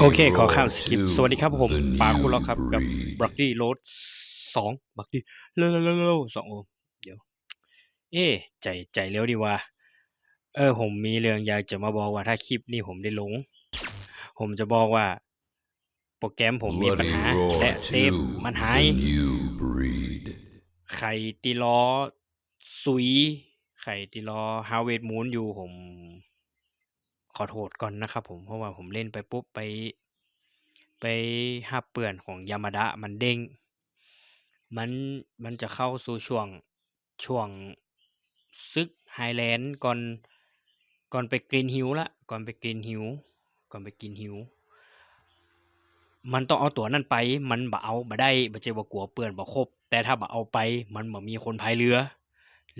โอเค ขอข้ามสคริปต์สวัสดีครับผมปาคุณล็อกครับ กับบล็อกดี้โรดสองบล็อกดี้เร็วเร็วเร็วเร็วสองโอเดี๋ยว เอ๊ะใจใจเร็วดีว่า เออ ผมมีเรื่องอยากจะมาบอกว่าถ้าคลิปนี้ผมได้ลง ผมจะบอกว่า โปรแกรมผมมีปัญหา และเซฟมันหายไข่ตีล้อ สุยไข่ตีล้อฮาเวดมูนอยู่ผม ขอโทษก่อนนะครับผมเพราะว่าผมเล่นไปปุ๊บไป ไปหับเปื่อนของยามาดะมันเด้งมันมันจะเข้าสู่ช่วงช่วงซึกไฮแลนด์ก่อนก่อนไปกรีนฮิลละก่อนไปกรีนฮิลก่อนไปกรีนฮิลมันต้องเอาตัวนั่นไป มันบ่เอาบ่ได้บ่เจว่กลัวเปื่อนบ่ครบ แต่ถ้าบ่เอาไป มันบ่มีคนพายเรือ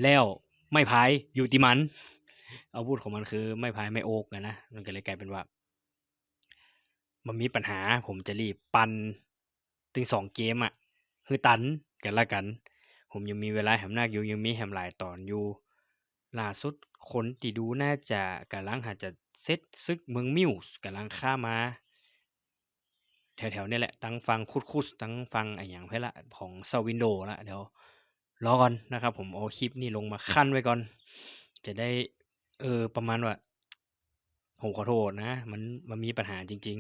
แล้วไม่พายอยู่ที่มัน อาวุธของมันคือไม่พายไม่โอกนะ มันก็เลยกลายเป็นว่า มันมีปัญหาผมจะรีบปันถึงสองเกมอะคือตันกันละกัน ผมยังมีเวลาแหมนักอยู่ยังมีแหมหลายตอนอยู่ล่าสุดคนที่ดูน่าจะกำลังหาจะเซตซึกเมืองมิวส์กำลังข้ามา แถวๆนี่แหละตั้งฟังคุดคุดตั้งฟังไอ้อย่างเพละของซาวินโดละเดี๋ยวรอก่อนนะครับผมเอาคลิปนี้ลงมาขั้นไว้ก่อน จะได้ เออ ประมาณว่าผมขอโทษนะ มันมันมีปัญหาจริง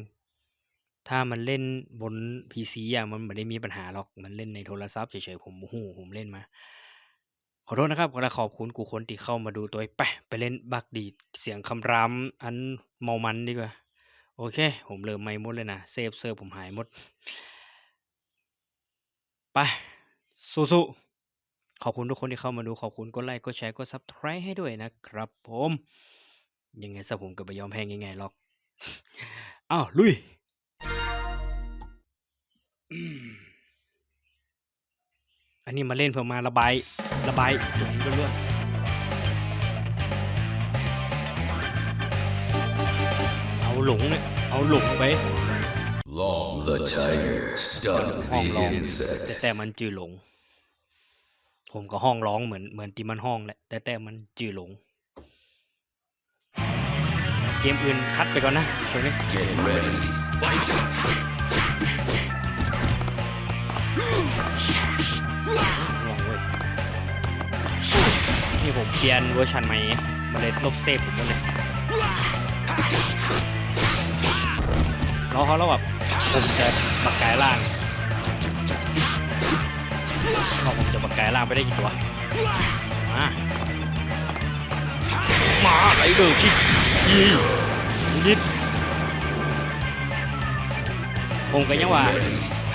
ๆ ถ้ามันเล่นบน PC อะมันไม่ได้มีปัญหาหรอก มันเล่นในโทรศัพท์เฉยๆผมโอ้โหผมเล่นมา ขอโทษนะครับขอขอบคุณกูคนที่เข้ามาดูตัวไปไปเล่นบักดีดเสียงคำรามอันเมามันดีกว่า โอเค ผมเริ่มไม่หมดเลยนะเซฟเซอร์ผมหายหมด ไปสู้ๆ ขอบคุณทุกคนที่เข้ามาดูขอบคุณกดไลค์กดแชร์กดซับสไครต์ให้ด้วยนะครับ ผมยังไงซะผมก็ไม่ยอมแพ้ง่ายๆหรอกอ้าวลุยอืมอันนี้มาเล่นเพื่อมาระบายระบายหลงล้วนๆเอาหลงเนี่ยเอาหลงไป The tiger stunned ห้องร้อง the แต่ insect. แต่มันจือหลง ผมก็ห้องร้องเหมือนเหมือนที่มันห้องแหละแต่แต่มันจือหลง เกมอื่นคัดไปก่อนนะช่วงนี้ Get ready. ห่วงเว้ยนี่ผมเปลี่ยนเวอร์ชันใหม่ไงมันเลยลบเซฟผมหมดเลยแล้วเขาแล้วแบบผมจะบักกายล่าง เราผมจะบักกายล่างไปได้กี่ตัว มา มาไรเดอร์คิดยีนิด ผมก็ยังว่า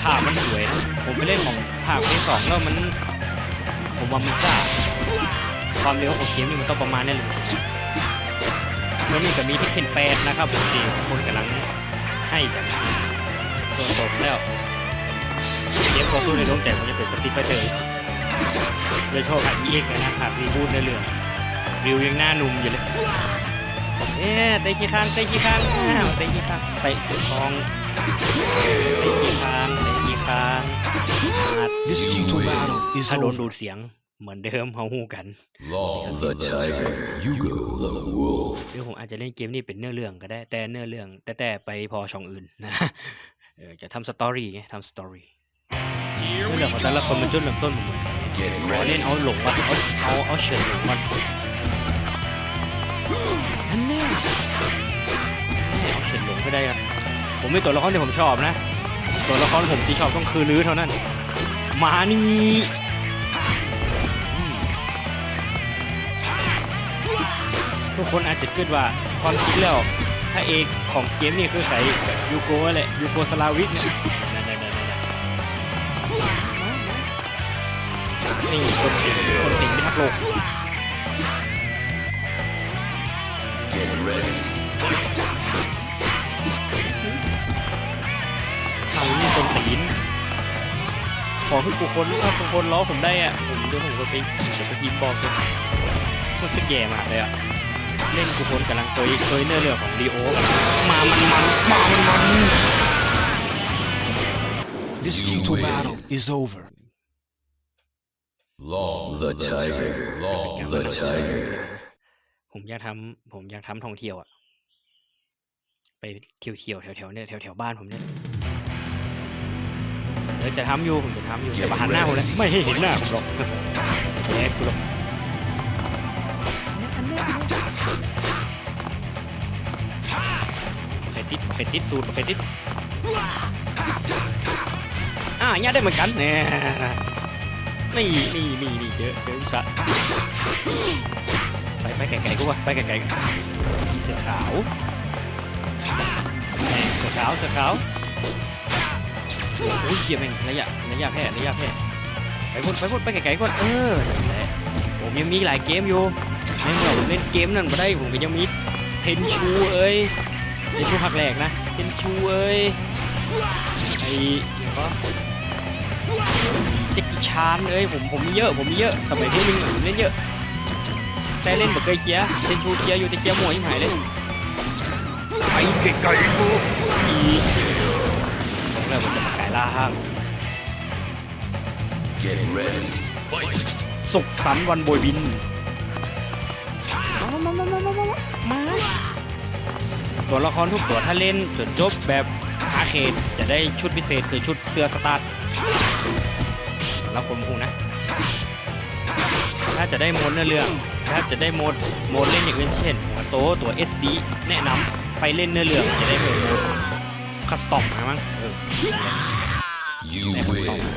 ภาพมันสวยนะผมไปเล่นของภาคที่สองแล้วมัน ผมว่ามันจ้าความเร็วของเกมนี่มันต้องประมาณนี้เลยช่วนี้ก็มีพิกเทนแปดนะครับผมที่คนกำลังให้กันส่วนผมแล้ว เกมต่อสู้ในดวงใจผมจะเป็นสติฟไฟเตอร์โดยเฉพาะภาคอีเอ็กนะภาครีบูทในเรื่องวิวยังหน้าหนุ่มอยู่เลยเอ๊ะเตะขี้ข้างเตะขี้ข้างอ้าวเตะขี้ข้างเตะขี้ทองเตะขี้ข้างเตะขี้ข้างถ้าโดนดูดเสียงเหมือนเดิมเฮาหูกัน Long the tiger. You go the wolf. หรือผมอาจจะเล่นเกมนี้เป็นเนื้อเรื่องก็ได้แต่เนื้อเรื่องแต่แต่ไปพอช่องอื่นนะ เออจะทำสตอรี่ไงทำสตอรี่เนื้อเรื่องของแต่ละคนมันจุดเริ่มต้นมันเหมือนกันไง Get ขอเล่น ready. เอาหลงก่อนเอาเอาเอาเฉินหลงก่อนนั่นแน่แน่เอาเฉินหลงก็ได้ครับผมมีตัวละครที่ผมชอบนะ ตัวละครผมที่ชอบต้องคือลื้อเท่านั้นมานี่อืมทุกคนอาจจะคิดว่าความคิดแล้ว ถ้าเอกของเกมนี่คือใครยูโกะแหละยูโกสลาวิทเนี่ยนั่นๆๆๆนี่คนติงคนติงพิทักษ์โลกเอานี่คนตีนขอให้กูคนถ้าทุกคนล้อผมได้อะ ผมเดี๋ยวผมก็ไปจะไปพิมบอกเลยรู้สึกแย่มากเลยอะ เล่นกูคนกำลังตัวตัวเนื้อเรื่องของดีโอกำลังมามันมันมามันมัน This key to battle is over. Long the tiger. Long the tiger. ผมอยากทำผมอยากทำท่องเที่ยวอะไปเที่ยวๆแถวๆเนี่ยแถวๆบ้านผมเนี่ยเดี๋ยวจะทำอยู่ผมจะทำอยู่แต่มาหันหน้าผมเลยไม่ให้เห็นหน้าผมหรอกแย่กูหรอก เคยติตสูตรเคยติดอ่าเนี่ยได้เหมือนกันเนี่ยนี่นี่นี่นี่เจอเจอวิชาไปไปไกลๆกูวะไปไกลๆอีเสือขาวเสือขาวเสือขาวโอ้ยเฮียแม่งระยะระยะแพร่ระยะแพร่ไปพุ่นไปพุ่นไปไกลๆก่อนเออแหละผมยังมีหลายเกมอยู่ในเมื่อผมเล่นเกมนั่นมาได้ผมก็ยังมีเทนชูเอ้ย เทนชูหักแหลกนะเทนชูเอ้ยไอ้เดี๋ยวก็แจ็คกี้ชานเอ้ยผมผมมีเยอะผมมีเยอะสมัยที่นึงผมเล่นเยอะแต่เล่นแบบเคยเคลียร์เล่นชูเคลียร์อยู่แต่เคลียร์หมวยยิ่งหายเลยไปไกลๆกูอีกบอกแล้วผมจะมากายล่าง Get ready. สุขสันต์วันโบยบิน ตัวละครทุกตัวถ้าเล่นจนจบแบบอาร์เคดจะได้ชุดพิเศษคือชุดเสื้อสตาร์ทแล้วคนพูนะ ถ้าจะได้โหมดเนื้อเรื่อง ถ้าจะได้โหมดโหมดเล่นอย่างอื่นเช่นหัวโตตัว SD แนะนำไปเล่นเนื้อเรื่องจะได้โหมดคัสตอมนะมั้งเออ You ได้คัสตอม win.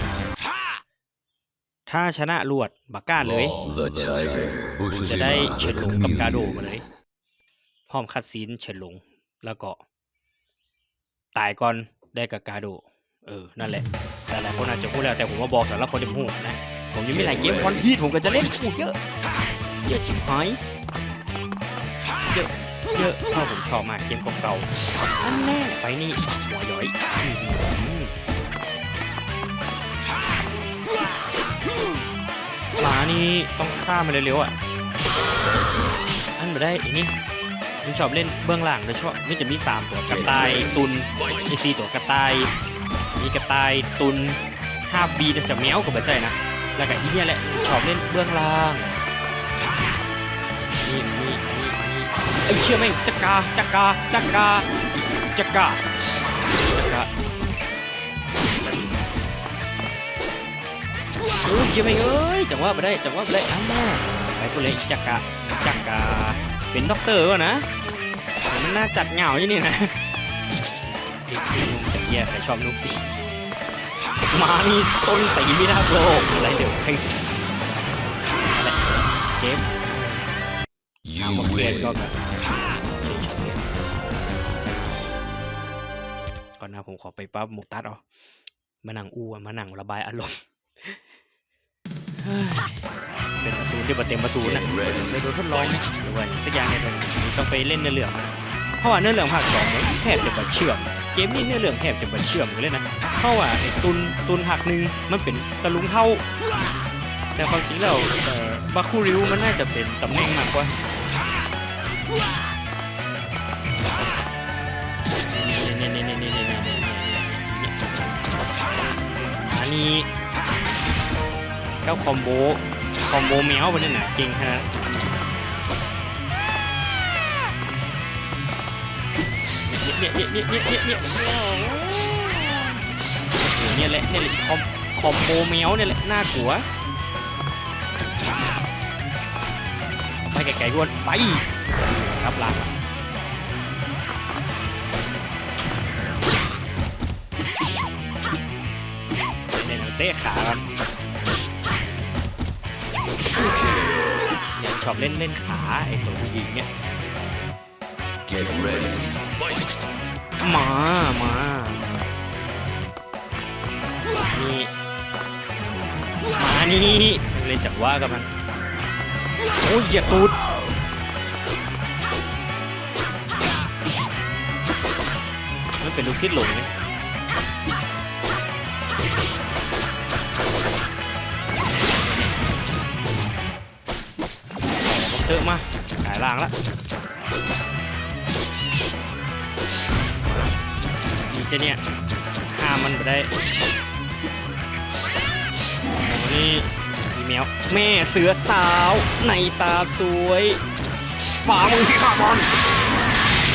ถ้าชนะรวดบักก้าเลย The tiger. จะได้เฉินหลงกับกาโด Community. มาเลย พร้อมคัดซีนเฉินหลง แล้วก็ตายก่อนได้กับกาโดเออ นั่นแหละ หลายๆคนอาจจะพูดแล้วแต่ผมว่าบอกสำหรับคนที่พูดนะ ผมยังมีหลายเกมวันพีทผมก็จะเล่นพูดเยอะเยอะชิบหายเยอะเยอะเพราะผมชอบมากเกมเก่าๆอันแน่ไปนี่หัวย้อยอื้อหือหมานี่ต้องฆ่ามันเร็วๆอะ อันมาได้อีนี่ ผมชอบเล่นเบื้องหลังโดยเฉพาะมันจะมี 3 ตัวกระต่ายตุนมีสี่ตัวกระต่าย มีกระต่ายตุนห้าบีจะแมวกับบัจใจนะ แล้วก็อีเนี่ยแหละชอบเล่นเบื้องล่างนี่นี่นี่นี่ไอ้เชี่ยแม่งจักกาจักกาจักกาอิสจักกาจักกาโอ้ยเชี่ยแม่งเอ้ยจังหวะไม่ได้จังหวะไม่ได้อ้าวมาไปกูเลยอีจักกาอีจักกา เป็นด็อกเตอร์วะนะมันน่าจัดเหงาอย่างนี้นะไอ้ที่นุ่มตีอะใครชอบนุ่มตีมานี่ส้นตีไม่ได้โลกอะไรเดี๋ยวใครเจฟ You ทางประเทศ win. ก็แบบก่อนนะผมขอไปปั๊บหมูตัดเอมานั่งอู้มานั่งระบายอารมณ์ เฮ้ยเป็นมาศูนย์ที่มาเต็มมาศูนย์นะ Get ready. เลยโดนทดลองนะหรือว่าสักอย่างเนี่ยเป็นต้องไปเล่นเนื้อเรื่องมาเพราะว่าเนื้อเรื่องภาคสองมันแทบจะมาเชื่อมเกมนี้เนื้อเรื่องแทบจะมาเชื่อมกันเลยนะเพราะว่าไอ้ตุนตุนหักหนึ่งมันเป็นตะลุงเท่า แต่ความจริงแล้วเอ่อบาคูริวมันน่าจะเป็นตำแหน่งมากกว่านี่นี่นี่นี่นี่นี่นี่อันนี้เจ้าคอมโบ คอมโบแมวมันนี่น่ะเก่งขนาดเนี่ยเนี่ยเนี่ยเนี่ยเนี่ยเนี่ยแหละเนี่ยแหละคอมคอมโบแมวเนี่ยแหละน่ากลัวไปไกลๆด้วยไปครับลาเดี๋ยเตะขากันเชอบเล่นเล่นขาไอ้ตัวผู้หญิงเนี่ย Get ready. มามานี่มานี่เล่นจังหวะกับมันโอ้ยเหยียบตูดมันเป็นลูกศิษย์หลงเลย ผมเอะมาขายล่างละนี่จะเนี่ยห้ามมันไปได้โอ้นี่อีเมลแม่เสือสาวในตาสวยฝ่ามือที่ข้ามัน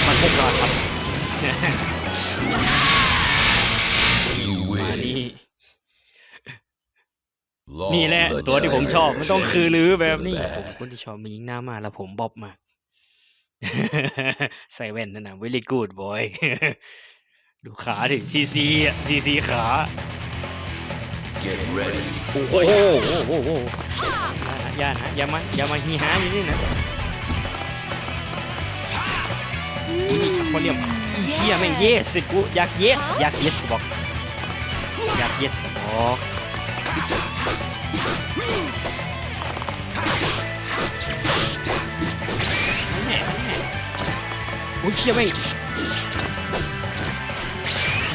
มันพกราครับ นี่แหละ the ตัวที่ผมชอบ tiger มันต้องคือลือแบบนี้ shed ผมคนที่ชอบมายิงหน้ามาแล้วผมบ๊อบมากใส่แว่นนั่นนะ very good boy ดูขาดิซีซีอะซีซีขา Get ready. โอ้โหโอ้โหโอ้โหอย่านะอย่ามาอย่ามาฮีฮาอยู่นี่นะนี่เขาเรียกอีเหี้ยแม่ง yes สิกูอยาก yes อยาก yes ก็บอกอยาก yes ก็บอกแม่แม่ โอ้ยเชี่ยแม่ง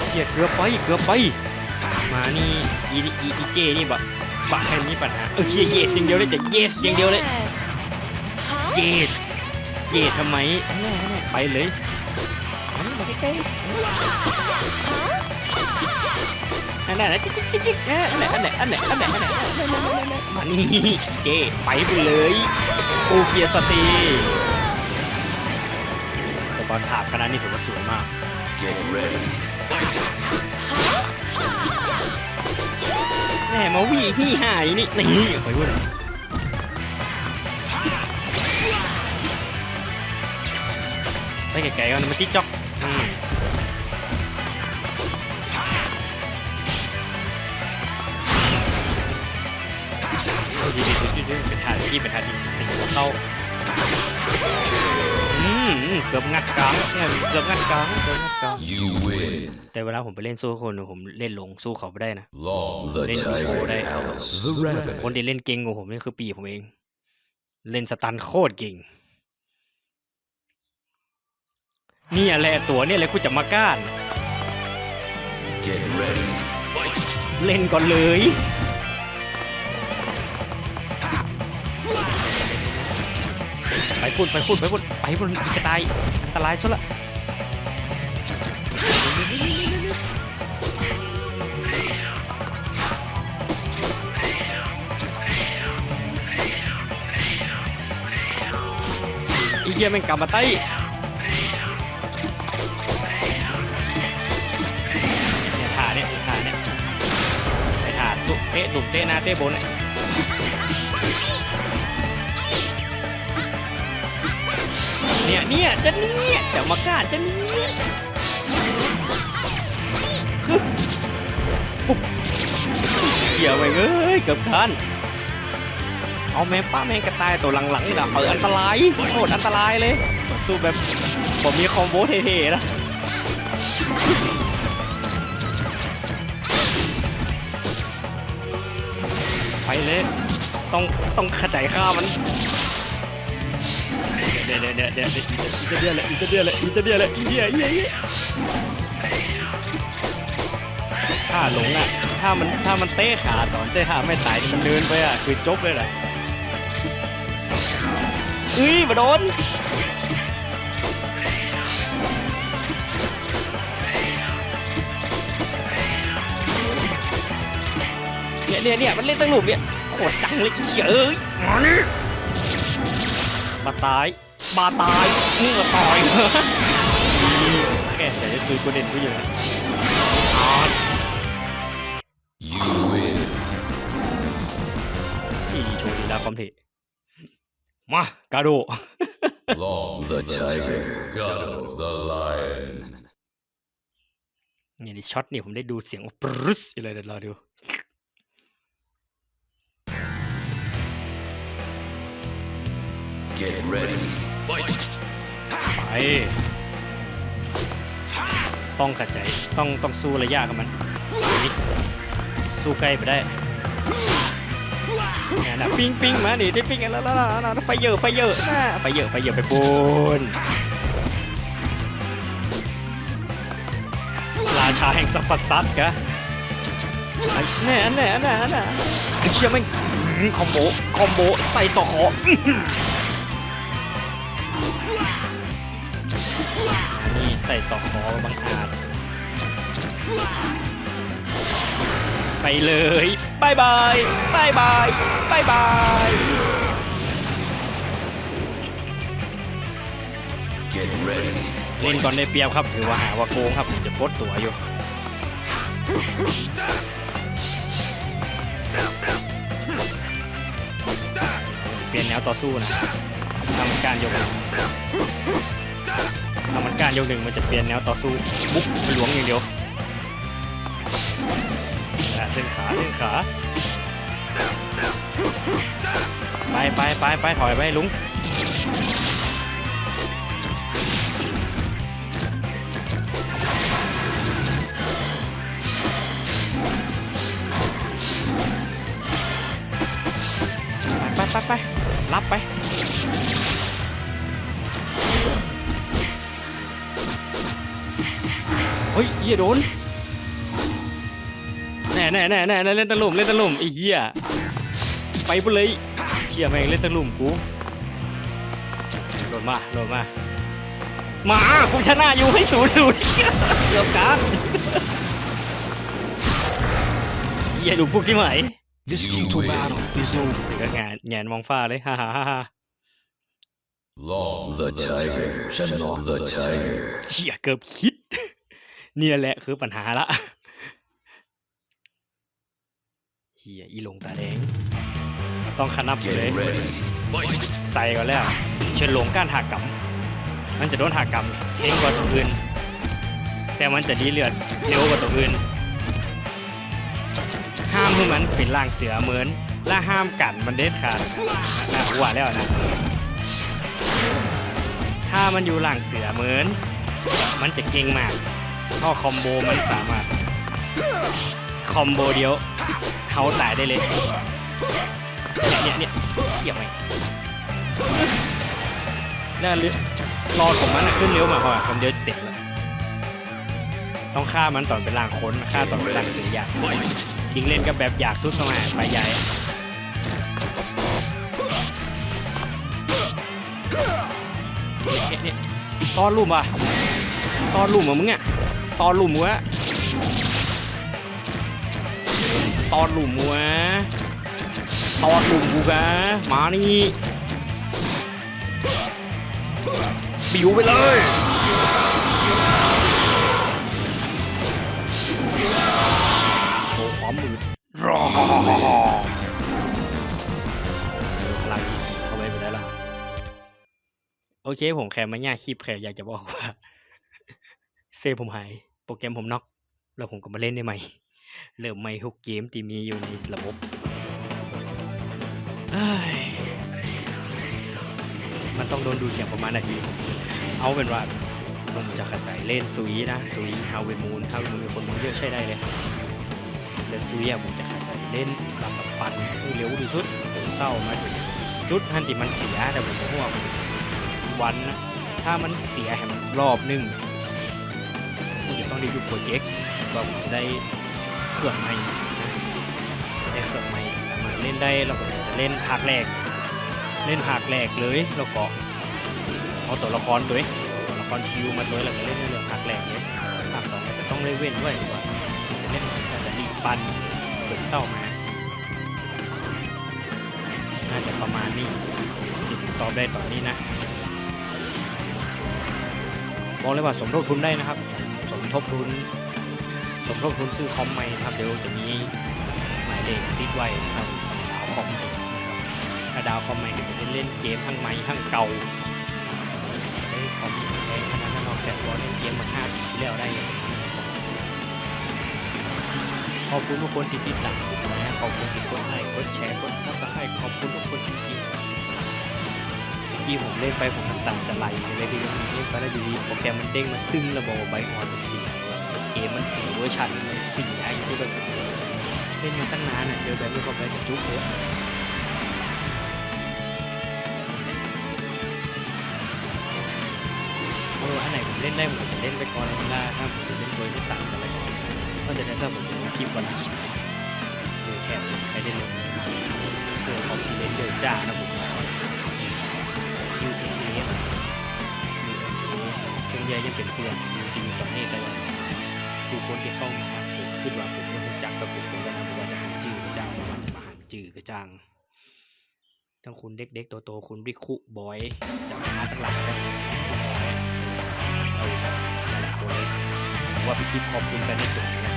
เหี้ยเกือบไปเกือบไป มานี่อีอีอีเจนี่บะบะใครมีปัญหาเออเชียเยสอย่างเดียวเลยแต่เยสอย่างเดียวเลยเยสเยสทำไมอันแน่อันแน่ไปเลยอันนี้มาใกล้ๆเลย อันนั้นนะจิ๊กจิ๊กจิ๊กอันไหนอันไหนอันไหนอันไหนอันไหนมานี่เจไปไปเลยโอเกียสตีแต่บอลผ่าคณะนี้ถือว่าสวยมากแหมมาวี่ฮี่หายนี่นี่ไปพูดไปไกลๆก่อนมันติ๊กจ๊อก อืมเป็นทางที่เป็นทางที่ติดหัวเข้าอืมเกือบงัดกลางเนี่ยเกือบงัดกลางเกือบงัดกลาง You win. แต่เวลาผมไปเล่นสู้คนผมเล่นลงสู้เขาไม่ได้นะ Long the Then you go tiger. there. Alice the rabbit. คนที่เล่นเก่งกว่าผมนี่คือปีผมเอง เล่นสตันโคตรเก่งนี่แหละตัวเนี่ยแหละกูจะมาก้าน Get ready. เล่นก่อนเลย ไปพุ่นไปพุ่นไปพุ่นไปพุ่นกระตายอันตรายสุดละอีเหี้ยแม่งกลับมาไต้เนี่ยขาเนี่ยขาเนี่ยไอ้ขาตุ๊เตะตุ่มเตะหน้าเตะบนเนี่ย เนี่ยเนี่ยจะเนี่ยจะมากาจะเนี่ยฮึเขี่ยวไปเอ้ยเกือบทันเอาแม่ป้าแม่งกระต่ายตัวหลังๆนี่นะเอออันตรายโคตรอันตรายเลยสู้แบบผมมีคอมโบเท่ๆนะไปเลย ต้องต้องขจายข้ามัน ดี๋ยวเดี๋ยวเดี๋ยวเดี๋ยวเดี๋ยวเดี๋ยวเลยอีกเดี๋ยวเลยอีกเดี๋ยวเลยเหี้ยเหี้ยเหี้ยถ้าหลงอะ ถ้ามันถ้ามันเตะขาตอนเจ้ถ้าไม่ตายมันเดินไปอะคือจบเลยแหละเอ้ยมาโดนเนี่ยเนี่ยเนี่ยมันเล่นตั้งหลุมเนี่ยโคตรจังเลยเหี้ยอ้ยมานี่มาตาย มาตายมึงมาตายแค่แต่จะซื้อกูเด่นกูอยู่นะอ๋อ You win. นี่โชว์ลีลาความเท่มากาโด Long the tiger. Gado the lion. เนี่ยดิช็อตเนี่ยผมได้ดูเสียงปรึ๊สอะไรเดี๋ยวรอดู Get ready. ไปต้องขัดใจต้องต้องสู้ระยะกับมันนี่สู้ใกล้ไปได้เนี่ยนะปิ้งปิ้งมาดิได้ปิ้งกันแล้วแล้วแล้วไฟเยอะไฟเยอะนะไฟเยอะไฟเยอะไปบนราชาแห่งสัพพสัตว์กะอันแน่อันแน่แน่อันแน่เชี่ยแม่งอื้อคอมโบคอมโบใส่สอคอ นี่ใส่สอคอบางอาจไปเลยบายบายบายบายบายบาย Get ready. เล่นก่อนได้เปรียบครับ ถือว่าหาว่าโกงครับผมจะปลดตัวอยู่เปลี่ยนแนวต่อสู้นะทำการยก หนึ่งทำการยกหนึ่งมันจะเปลี่ยนแนวต่อสู้บุ๊กหลวงอย่างเดียวอะเส้นขาเส้นขาไปไปไปไปถอยไปลุงไปไปไปรับไป ฮ้ยเหี้ยโดนแน่แน่แน่แน่แน่เล่นตะลุ่มเล่นตะลุ่มไอ้เหี้ยไปไปเลยเหี้ยแม่งเล่นตะลุ่มกูโหลดมาโหลดมามากูชนะอยู่ให้ศูนย์ศูนย์เกือบการเหี้ยดูพวกที่ไหน This You brutal win. battle is over. ถึงกับงานแงนมองฟ้าเลยฮ่าฮ่าฮ่าฮ่า Long the tiger. Long the tiger. เหี้ยเกือบคิด เนี่ยแหละคือปัญหาละเฮียอีหลงตาแดงต้องขนับอยู่เลย Get ready. ใส่ก่อนแล้ว เชิญหลงการหากรรมมันจะโดนหากรรมเองกว่าตัวอื่น แต่มันจะดีเลือดเร็วกว่าตัวอื่น ห้ามให้มันเป็นร่างเสือเหมือน และห้ามกันมันเด็ดขาดนะหัวแล้วนะ ถ้ามันอยู่ร่างเสือเหมือน มันจะเก่งมาก เพราะคอมโบมันสามารถ คอมโบเดียวเฮาตายได้เลย เนี่ยเนี่ยเนี่ยเขี่ยไหมแล้วเรือรอของมันนะขึ้นเร็วมากกว่ามเดียวจะติดแล้วต้องฆ่ามันต่อเป็นร่างคนฆ่าต่อเป็นร่างเสืออยากยิงเล่นกับแบบอยากสุดเข้ามาไปใหญ่เนี่ยเนี่ยตอนลุ่มอะตอนลุ่มอะมึงอะ ตอนลุ่มมึงอะตอนลุ่มมึงอะตอดหลุมกูกะมานี่บิวไปเลยโชว์ความมืดรอพลังดีสีเข้าไปไปแล้ละโอเคผมแค่มาย่าคลิปแค่อยากจะบอกว่า เซฟผมหาย โปรแกรมผมน็อก แล้วผมก็มาเล่นได้ใหม่ เริ่มใหม่ทุกเกมที่มีอยู่ในระบบมันต้องโดนดูเสียงประมาณนาที เอาเป็นว่าผมจะกระจายเล่นซุยนะซุยฮาวเวมูนฮาวเวมูนมีคนมองเยอะใช่ได้เลยแต่ซุยผมจะกระจายเล่นลับปั่นให้เร็วที่สุดจนเข้ามาถึงจุดทันที่มันเสียแต่ผมก็ห่วงวันนะถ้ามันเสียแหมรอบหนึง ผมจะต้อโปรเจกต์ว่าผมจะได้เครื่องใหม่ได้เครื่องใหม่สามารถเล่นได้เราก็จะเล่นภาคแรก เล่นภาคแรกเลยแล้วก็เอาตัวละครตัวเองตัวละครคิวมาตัวแล้วก็เล่นเรื่องภาคแรกเลยภาคสองอาจจะต้องเล่นเว้นด้วยดีกว่าเล่นอาจจะรีปันจนเข้ามาน่าจะประมาณนี้ที่ผมตอบได้ตอนนี้นะบอกเลยว่าสมทบทุนได้นะครับ ทบทุน สมทบทุนซื้อคอมใหม่ครับเดี๋ยวจะมีหมายเลขติดไว้ครับดาวคอมใหม่นะครับถ้าดาวคอมใหม่ก็จะได้เล่นเกมทั้งใหม่ทั้งเก่าได้คอมแพงขนาดนั้นเราแค่ว่าเล่นเกมมาห้าปีที่แล้วได้เลยขอบคุณทุกคนที่ติดตามนะขอบคุณที่กดไลค์กดแชร์กดซับสไครต์ขอบคุณทุกคนจริงๆเมื่อกี้ผมเล่นไปผมน้ำตาจะไหลเลยพี่เล่นไปแล้วอยู่ดีโปรแกรมมันเด้งมันตึงระบบใบอ่อน เกมมันสีเวอร์ชันมันสียที่แบบเล่นมาตั้งนานอะเจอแบบนี้เข้าไปกับจุ๊บเลยเอออันไหนผมเล่นได้ผมจะเล่นไปก่อนเวลาถ้าผมจะเล่นโดยไม่ตัดอะไรก่อนก็จะได้ทราบผมเป็นคลิปวันละคลิปโดยแทบจะใครได้ลงเลยนะเพื่อเขาที่เล่นเยอะจ้านะผมคิวเอเอคิวเอเอช่วงแย่ยังเป็นเพื่อนอยู่ที่อยู่ตอนนี้แต่ว่า คือคนที่เข้ามาผมคิดว่าผมไม่รู้จักกับผมผมก็นะผมว่าจะหันจื้อจังผมว่าจะมาหันจื้อก็จังทั้งคุณเด็กๆโตๆคุณริคุบอยจากมาตั้งหลายนะเอาหลายคนเลยว่าพี่คิดขอบคุณกันในตัวนะ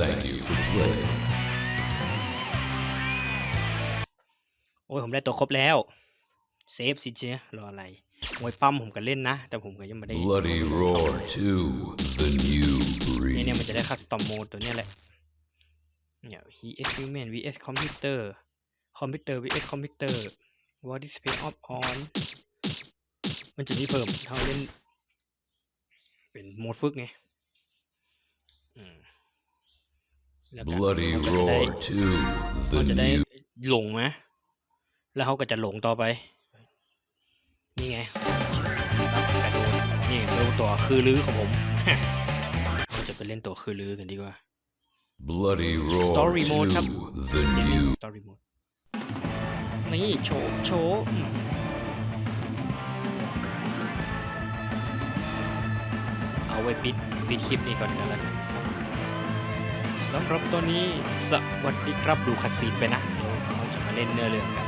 Thank you for playing. ยผมได้ตัวครบแล้ว เซฟสิเจรออะไรมวยปั้มผมก็เล่นนะ แต่ผมก็ยังไม่ได้ Bloody Roar 2, the new เนี่ยเนี่ย breed. มันจะได้คัสตอมโหมดตัวเนี้ยแหละ เนี่ย vs human vs computer computer vs computer what is pay off on มันจะมีเพิ่มถ้าเราเล่น เป็นโหมดฝึกไงอืมแล้วก็ Bloody มันก็จะได้ Roar 2, มัน the จะได้ new หลงไหม แล้วเขาก็จะหลงต่อไป นี่ไงกระโดดนี่คือตัวคือลือของผมเราจะไปเล่นตัวคือลือกันดีกว่า Bloody Roar Story mode ครับ 2, the ยังมี new สตอรี่โหมดนี่โชว์โชว์อืมเอาไว้ปิดปิดคลิปนี้ก่อนกันแล้วกันครับสำหรับตัวนี้สวัสดีครับดูคัดซีนไปนะเดี๋ยวเราจะมาเล่นเนื้อเรื่องกันต่อโอ้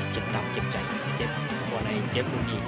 ยเจ็บตับเจ็บใจ เจ็บหัวในเจ็บตรงนี้